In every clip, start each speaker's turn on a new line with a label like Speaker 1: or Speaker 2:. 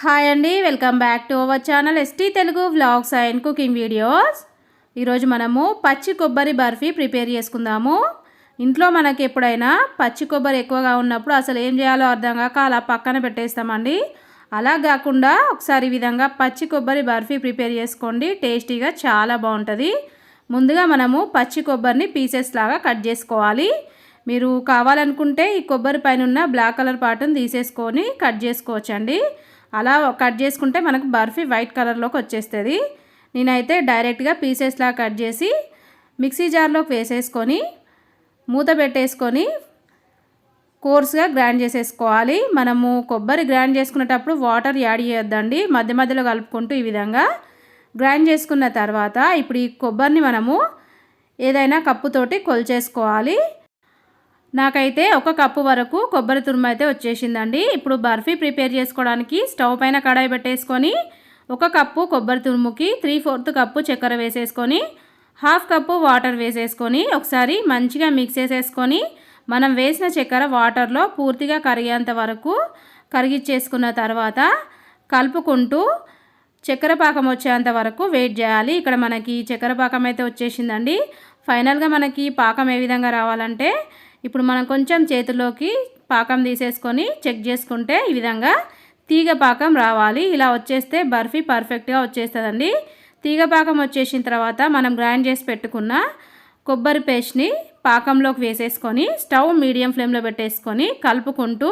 Speaker 1: Hi అండి welcome back to our channel ST Telugu vlogs and cooking videos. ఈరోజు మనము పచ్చి కొబ్బరి బర్ఫీ ప్రిపేర్ చేసుకుందాము. ఇంట్లో మనకి ఎప్పుడైనా పచ్చి కొబ్బరి ఎక్కువగా ఉన్నప్పుడు అసలు ఏం చేయాలో అర్థం కాక అలా పక్కన పెట్టేస్తామండి. అలా కాకుండా ఒకసారి ఈ విధంగా పచ్చి కొబ్బరి బర్ఫీ ప్రిపేర్ చేసుకోండి టేస్టీగా చాలా బాగుంటుంది. ముందుగా మనము పచ్చి కొబ్బరిని పీసెస్ లాగా కట్ చేసుకోవాలి. మీరు కావాలనుకుంటే ఈ కొబ్బరి పైన ఉన్న బ్లాక్ కలర్ పార్ట్ని తీసేసుకొని కట్ చేసుకోవచ్చండి. అలా కట్ చేసుకుంటే మనకు బర్ఫీ వైట్ కలర్లోకి వచ్చేస్తుంది. నేనైతే డైరెక్ట్గా పీసెస్లా కట్ చేసి మిక్సీ జార్లోకి వేసేసుకొని మూత పెట్టేసుకొని కోర్స్గా గ్రైండ్ చేసేసుకోవాలి. మనము కొబ్బరి గ్రైండ్ చేసుకునేటప్పుడు వాటర్ యాడ్ చేయొద్దండి. మధ్య మధ్యలో కలుపుకుంటూ ఈ విధంగా గ్రైండ్ చేసుకున్న తర్వాత ఇప్పుడు ఈ కొబ్బరిని మనము ఏదైనా కప్పుతోటి కొల్చేసుకోవాలి. నాకైతే ఒక కప్పు వరకు కొబ్బరి తురుము అయితే వచ్చేసిందండి. ఇప్పుడు బర్ఫీ ప్రిపేర్ చేసుకోవడానికి స్టవ్ పైన కడాయి పెట్టేసుకొని ఒక కప్పు కొబ్బరి తురుముకి త్రీ ఫోర్త్ కప్పు చక్కెర వేసేసుకొని హాఫ్ కప్పు వాటర్ వేసేసుకొని ఒకసారి మంచిగా మిక్స్ చేసేసుకొని మనం వేసిన చక్కెర వాటర్లో పూర్తిగా కరిగేంత వరకు కరిగిచ్చేసుకున్న తర్వాత కలుపుకుంటూ చక్కెర పాకం వచ్చేంత వరకు వెయిట్ చేయాలి. ఇక్కడ మనకి చక్కెర పాకం అయితే వచ్చేసిందండి. ఫైనల్గా మనకి పాకం ఏ విధంగా రావాలంటే ఇప్పుడు మనం కొంచెం చేతిలోకి పాకం తీసేసుకొని చెక్ చేసుకుంటే ఈ విధంగా తీగ పాకం రావాలి. ఇలా వచ్చేస్తే బర్ఫీ పర్ఫెక్ట్గా వచ్చేస్తుందండి. తీగ పాకం వచ్చేసిన తర్వాత మనం గ్రైండ్ చేసి పెట్టుకున్న కొబ్బరి పేస్ట్ని పాకంలోకి వేసేసుకొని స్టవ్ మీడియం ఫ్లేమ్లో పెట్టేసుకొని కలుపుకుంటూ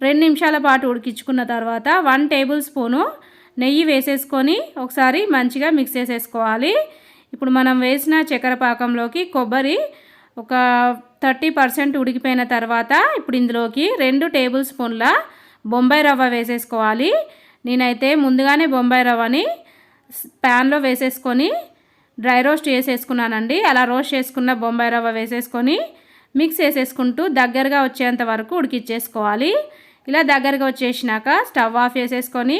Speaker 1: రెండు నిమిషాల పాటు ఉడికించుకున్న తర్వాత వన్ టేబుల్ స్పూను నెయ్యి వేసేసుకొని ఒకసారి మంచిగా మిక్స్ చేసేసుకోవాలి. ఇప్పుడు మనం వేసిన చక్కెర పాకంలోకి కొబ్బరి ఒక థర్టీ పర్సెంట్ ఉడికిపోయిన తర్వాత ఇప్పుడు ఇందులోకి రెండు టేబుల్ స్పూన్ల బొంబాయి రవ్వ వేసేసుకోవాలి. నేనైతే ముందుగానే బొంబాయి రవ్వని ప్యాన్లో వేసేసుకొని డ్రై రోస్ట్ చేసేసుకున్నానండి. అలా రోస్ట్ చేసుకున్న బొంబాయి రవ్వ వేసేసుకొని మిక్స్ చేసేసుకుంటూ దగ్గరగా వచ్చేంత వరకు ఉడికిచ్చేసుకోవాలి. ఇలా దగ్గరగా వచ్చేసినాక స్టవ్ ఆఫ్ చేసేసుకొని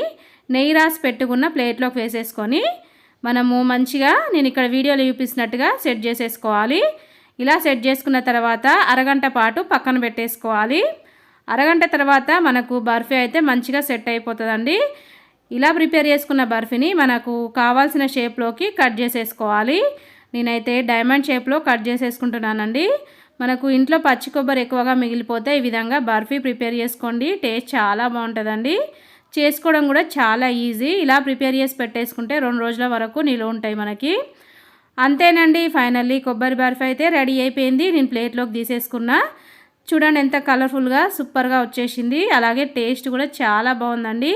Speaker 1: నెయ్యి రాసి పెట్టుకున్న ప్లేట్లోకి వేసేసుకొని మనము మంచిగా నేను ఇక్కడ వీడియోలో చూపిస్తున్నట్టుగా సెట్ చేసేసుకోవాలి. ఇలా సెట్ చేసుకున్న తర్వాత అరగంట పాటు పక్కన పెట్టేసుకోవాలి. అరగంట తర్వాత మనకు బర్ఫీ అయితే మంచిగా సెట్ అయిపోతుందండి. ఇలా ప్రిపేర్ చేసుకున్న బర్ఫీని మనకు కావాల్సిన షేప్లోకి కట్ చేసేసుకోవాలి. నేనైతే డైమండ్ షేప్లో కట్ చేసేసుకుంటున్నానండి. మనకు ఇంట్లో పచ్చి కొబ్బరి ఎక్కువగా మిగిలిపోతే ఈ విధంగా బర్ఫీ ప్రిపేర్ చేసుకోండి. టేస్ట్ చాలా బాగుంటుందండి. చేసుకోవడం కూడా చాలా ఈజీ. ఇలా ప్రిపేర్ చేసి పెట్టేసుకుంటే రెండు రోజుల వరకు నిలువ ఉంటాయి మనకి. అంతేనండి ఫైనల్లీ కొబ్బరి బర్ఫీ అయితే రెడీ అయిపోయింది. నేను ప్లేట్లోకి తీసేసుకున్నా. చూడండి ఎంత కలర్ఫుల్గా సూపర్గా వచ్చేసింది. అలాగే టేస్ట్ కూడా చాలా బాగుందండి.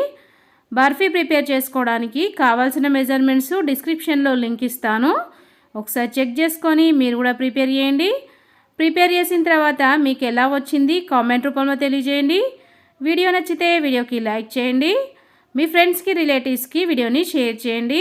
Speaker 1: బర్ఫీ ప్రిపేర్ చేసుకోవడానికి కావాల్సిన మెజర్మెంట్స్ డిస్క్రిప్షన్లో లింక్ ఇస్తాను. ఒకసారి చెక్ చేసుకొని మీరు కూడా ప్రిపేర్ చేయండి. ప్రిపేర్ చేసిన తర్వాత మీకు ఎలా వచ్చింది కామెంట్ రూపంలో తెలియజేయండి. వీడియో నచ్చితే వీడియోకి లైక్ చేయండి. మీ ఫ్రెండ్స్కి రిలేటివ్స్కి వీడియోని షేర్ చేయండి.